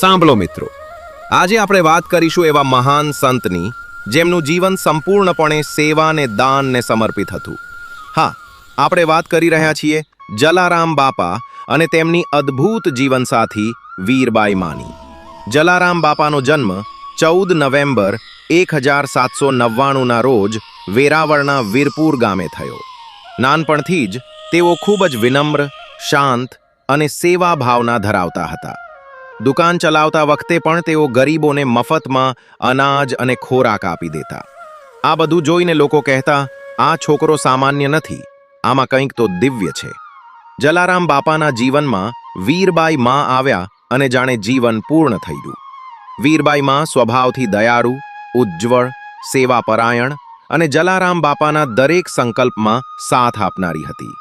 સાંભળો મિત્રો. આજે આપણે વાત કરીશું એવા મહાન સંતની જેમનું જીવન સંપૂર્ણપણે સેવાને, દાનને સમર્પિત હતું. હા, આપણે વાત કરી રહ્યા છીએ જલારામ બાપા અને તેમની અદ્ભુત જીવનસાથી વીરબાઈ માની. જલારામ બાપાનો જન્મ ચૌદ નવેમ્બર એક હજાર સાતસો નવ્વાણુંના રોજ વેરાવળના વીરપુર ગામે થયો. નાનપણથી જ તેઓ ખૂબ જ વિનમ્ર, શાંત અને સેવા ભાવના ધરાવતા હતા. દુકાન ચલાવતા વખતે પણ તેઓ ગરીબોને મફતમાં અનાજ અને ખોરાક આપી દેતા. આ બધું જોઈને લોકો કહેતા, આ છોકરો સામાન્ય નથી, આમાં કંઈક તો દિવ્ય છે. જલારામ બાપાના જીવનમાં વીરબાઈ માં આવ્યા અને જાણે જીવન પૂર્ણ થઈ ગયું. વીરબાઈ માં સ્વભાવથી દયાળુ, ઉજ્જવળ, સેવાપરાયણ અને જલારામ બાપાના દરેક સંકલ્પમાં સાથ આપનારી હતી.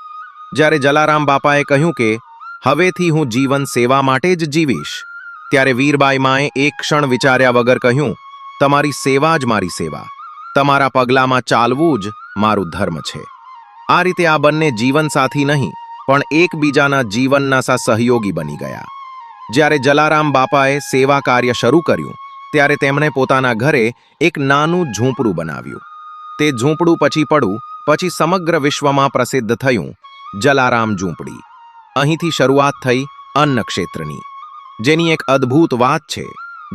જ્યારે જલારામ બાપાએ કહ્યું કે, હવેથી હું જીવન સેવા માટે જ જીવીશ ત્યારે વીરબાઈ માએ એક ક્ષણ વિચાર્યા વગર કહ્યું, તમારી સેવા જ મારી સેવા. તમારા પગલામાં ચાલવું જ મારું ધર્મ છે. આ રીતે આ બંને જીવનસાથી નહીં, પણ એકબીજાના જીવનના સા સહયોગી બની ગયા. જ્યારે જલારામ બાપાએ સેવા કાર્ય શરૂ કર્યું, ત્યારે તેમણે પોતાના ઘરે એક નાનું ઝૂંપડું બનાવ્યું. તે ઝૂંપડું પછી પડું, પછી સમગ્ર વિશ્વમાં પ્રસિદ્ધ થયું જલારામ ઝૂંપડી. અહીંથી શરૂઆત થઈ અન્ન ક્ષેત્રની જેની એક અદ્ભુત વાત છે.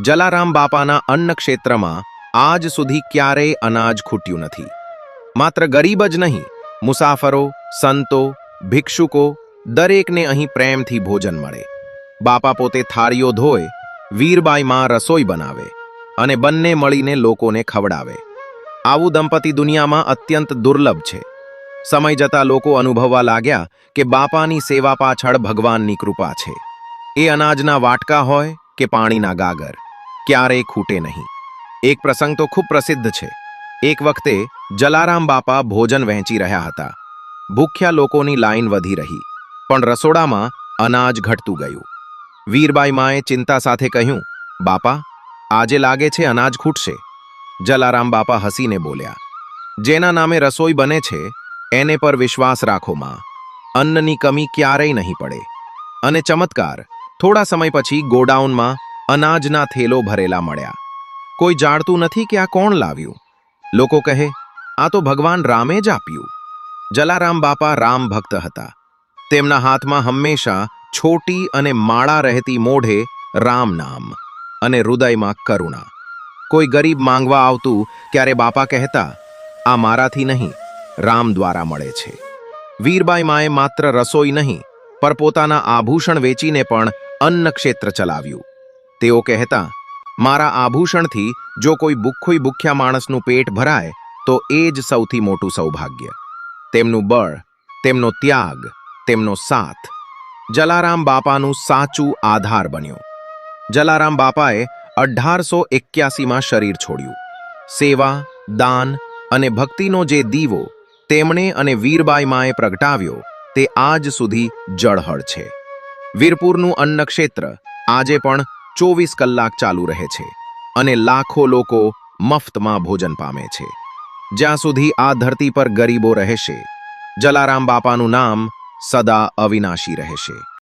જલારામ બાપાના અન્ન ક્ષેત્રમાં આજ સુધી ક્યારેય અનાજ ખૂટ્યું નથી. માત્ર ગરીબ જ નહીં, મુસાફરો, સંતો, ભિક્ષુકો દરેકને અહીં પ્રેમથી ભોજન મળે. બાપા પોતે થાળીઓ ધોય વીરબાઈ માં રસોઈ બનાવે અને બંને મળીને લોકોને ખવડાવે. આવું દંપતી દુનિયામાં અત્યંત દુર્લભ છે. સમય જતા લોકો અનુભવવા લાગ્યા કે બાપાની સેવા પાછળ ભગવાનની કૃપા છે. એ અનાજના વાટકા હોય કે પાણીના ગાગર, ક્યારેય ખૂટે નહીં. એક પ્રસંગ તો ખૂબ પ્રસિદ્ધ છે. એક વખતે જલારામ બાપા ભોજન વહેંચી રહ્યા હતા. ભૂખ્યા લોકોની લાઈન વધી રહી, પણ રસોડામાં અનાજ ઘટતું ગયું. વીરબાઈ માએ ચિંતા સાથે કહ્યું, બાપા, આજે લાગે છે અનાજ ખૂટશે. જલારામ બાપા હસીને બોલ્યા, જેના નામે રસોઈ બને છે, એને પર વિશ્વાસ રાખો, માં. અન્નની કમી ક્યારેય નહીં પડે. અને ચમત્કાર થોડા સમય પછી ગોડાઉનમાં અનાજના થેલો ભરેલા મળ્યા. કોઈ જાણતું નથી કે આ કોણ લાવ્યું. લોકો કહે, આ તો ભગવાન રામે જ આપ્યું. જલારામ બાપા રામ ભક્ત હતા. તેમના હાથમાં હંમેશા છોટી અને માળા રહેતી મોઢે રામ નામ અને હૃદયમાં કરુણા. કોઈ ગરીબ માંગવા આવતું ત્યારે બાપા કહેતા, આ મારાથી નહીં, રામ દ્વારા મળે છે. વીરબાઈ માએ માત્ર રસોઈ નહીં પર પોતાના આભૂષણ વેચીને પણ અન્ન ક્ષેત્ર ચલાવ્યું. તેઓ કહેતા, મારા આભૂષણથી જો કોઈ ભૂખોઈ ભૂખ્યા માણસનું પેટ ભરાય, તો એ જ સૌથી મોટું સૌભાગ્ય. તેમનું બળ, તેમનો ત્યાગ, તેમનો સાથ. જલારામ બાપાનું સાચું આધાર બન્યું. જલારામ બાપાએ અઢારસો એક્યાસીમાં શરીર છોડ્યું. સેવા, દાન અને ભક્તિનો જે દીવો તેમણે અને વીરબાઈ માએ પ્રગટાવ્યો, તે આજ સુધી જળહળ છે. વીરપુરનું અન્ન ક્ષેત્ર આજે પણ ચોવીસ કલાક ચાલુ રહે છે અને લાખો લોકો મફતમાં ભોજન પામે છે. જ્યાં સુધી આ ધરતી પર ગરીબો રહેશે, જલારામ બાપાનું નામ સદા અવિનાશી રહેશે.